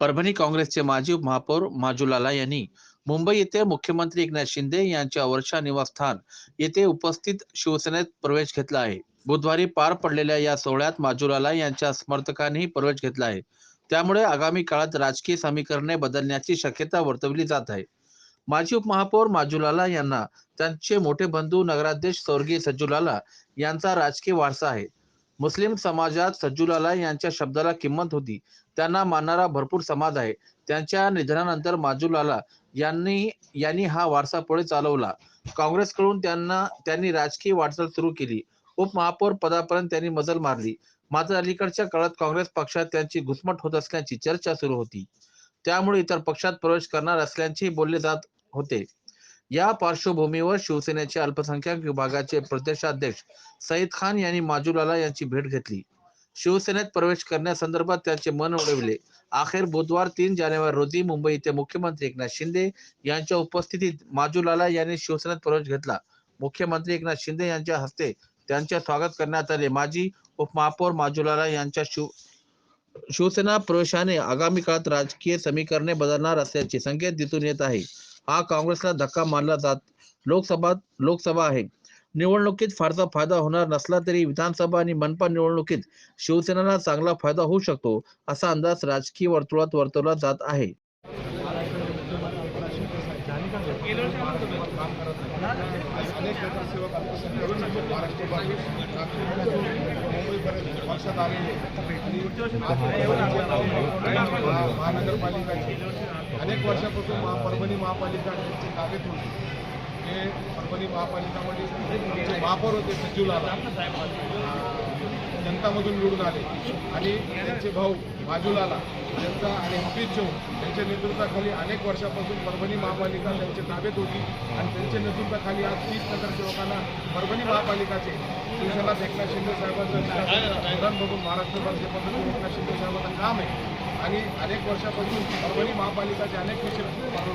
परभणी काँग्रेसचे माजी महापौर माजुलाला यांनी मुंबई येथे मुख्यमंत्री एकनाथ शिंदे यांच्या वर्षा निवासस्थान येथे उपस्थित शिवसेनेत प्रवेश घेतला आहे. बुधवारी पार पडलेल्या या सोहळ्यात माजुलाला यांच्या समर्थकांनीही प्रवेश घेतला आहे. त्यामुळे आगामी काळात राजकीय समीकरणे बदलण्याची शक्यता वर्तवली जात आहे. माजी उपमहापौर माजुलाला यांना त्यांचे मोठे बंधू नगराध्यक्ष स्वर्गीय सज्जुलाला यांचा राजकीय वारसा आहे. मुस्लिम समाजात सज्जुलाला यांच्या शब्दाला किंमत होती. त्यांना मानणारा भरपूर समाज आहे. त्यांच्या निधनानंतर माजुलाला यांनी यांनी हा वारसा पुढे चालवला. काँग्रेसकडून त्यांना त्यांनी राजकीय वाटचाल सुरू केली. उपमहापौर पदापर्यंत त्यांनी मजल मारली. मात्र अलीकडच्या काळात काँग्रेस पक्षात त्यांची घुसमट होत असल्याची चर्चा सुरू होती. त्यामुळे इतर पक्षात प्रवेश करणार असल्याचे बोलले जात होते. या पार्श्वभूमीवर शिवसेनेचे अल्पसंख्याक विभागाचे प्रदेशाध्यक्ष सईद खान यांनी माजुलाला यांची भेट घेतली. शिवसेनेत प्रवेश करण्यासंदर्भात त्यांचे मन उडविले अखेर बुधवार तीन जानेवारी रोजी मुंबई येथे मुख्यमंत्री एकनाथ शिंदे यांच्या उपस्थितीत माजुलाला यांनी शिवसेनेत प्रवेश घेतला. मुख्यमंत्री एकनाथ शिंदे यांच्या हस्ते त्यांचे स्वागत करण्यात आले. माजी उपमहापौर माजुलाला यांच्या शिव शिवसेना प्रवेशाने आगामी काळात राजकीय समीकरणे बदलणार असल्याचे संकेत दिसून येत आहे. हा काँग्रेसला धक्का मानला जात. लोकसभा लोकसभा आहे. निवडणुकीत फारसा फायदा होणार नसला तरी विधानसभा आणि मनपा निवडणुकीत शिवसेनेला चांगला फायदा होऊ शकतो असा अंदाज राजकीय वर्तुळात वर्तवला जात आहे. महानगरपालिका अनेक वर्षापासून महा परभणी महापालिका त्यांचे ताब्यात होते. हे परभणी महापालिकामध्ये जे महापौर होते सचिवलाला जनतामधून निवडून आले. आणि त्यांचे भाऊ बाजूलाला यांचा आणि हफीज चौक यांच्या नेतृत्वाखाली अनेक वर्षापासून परभणी महापालिका त्यांच्या ताब्यात होती. आणि त्यांच्या नेतृत्वाखाली आज तीस नगरसेवकांना परभणी महापालिकाचे शिवसेना एकनाथ शिंदे साहेबांचं धोरण बघून महाराष्ट्र जे एकनाथ शिंदे साहेबांचं काम आहे. आणि अनेक वर्षापासून परभणी महापालिकाचे अनेक विषय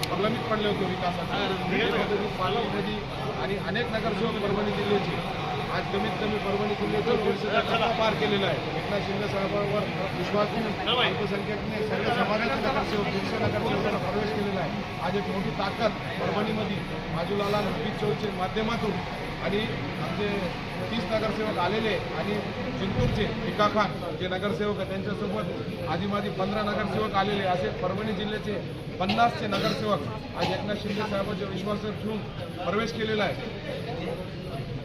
प्रलंबित पडले होते विकासाचे. पालकमध्ये आणि अनेक नगरसेवक परभणी जिल्ह्याचे. आज कमीत कमी परभणी जिल्ह्याचं दीडशेचा पार केलेला आहे. एकनाथ शिंदे साहेबांवर विश्वास ठेवून अल्पसंख्याकने सर्व समाजाचे नगरसेवक दीडशे नगरसेवकांना प्रवेश केलेला आहे. आज एक मोठी ताकद परभणीमध्ये. बाजूलाला हफीज चौकच्या माध्यमातून आणि आमचे तीस नगरसेवक आलेले आणि जिंतूरचे टिका खान जे नगरसेवक आहेत त्यांच्यासोबत आधीमाधी पंधरा नगरसेवक आलेले असे परभणी जिल्ह्याचे पन्नासचे नगरसेवक आज एकनाथ शिंदे साहेबांच्या विश्वासात ठेवून प्रवेश केलेला आहे.